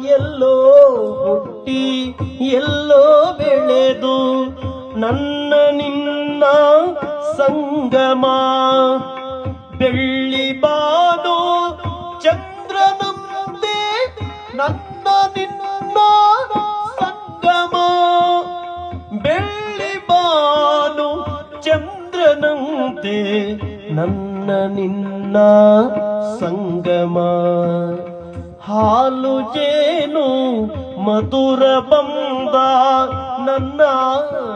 ಎಲ್ಲೋ ಹುಟ್ಟಿ, ಎಲ್ಲೋ ಬೆಳೆದು ನನ್ನ ನಿನ್ನ ಸಂಗಮ. ಬೆಳ್ಳಿ ಬಾನು ಚಂದ್ರನಂತೆ ನನ್ನ ನಿನ್ನ ಸಂಗಮ. ಬೆಳ್ಳಿ ಬಾನು ಚಂದ್ರನಂತೆ ನನ್ನ ನಿನ್ನ ಸಂಗಮ. ಹಾಲು ಜೇನು ಮಧುರ ಬಂದ ನನ್ನ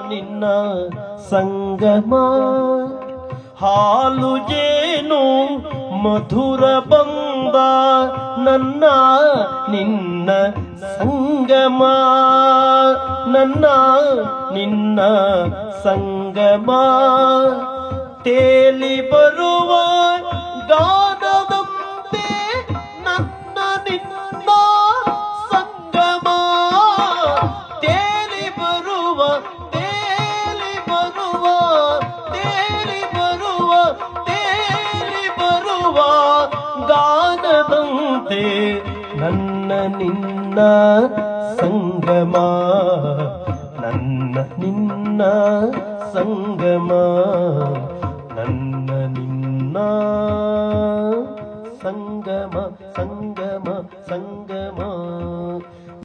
ನಿನ್ನ ಸಂಗಮ. ಹಾಲು ಜೇನು ಮಧುರ ಬಂದ ನನ್ನ ನಿನ್ನ ಸಂಗಮ. ನನ್ನ ನಿನ್ನ ಸಂಗಮ. ತೇಲಿ ಬರುವ ನನ್ನ ನಿನ್ನ ಸಂಗಮ. ನನ್ನ ನಿನ್ನ ಸಂಗಮ. ನನ್ನ ನಿನ್ನ ಸಂಗಮ ಸಂಗಮ ಸಂಗಮ.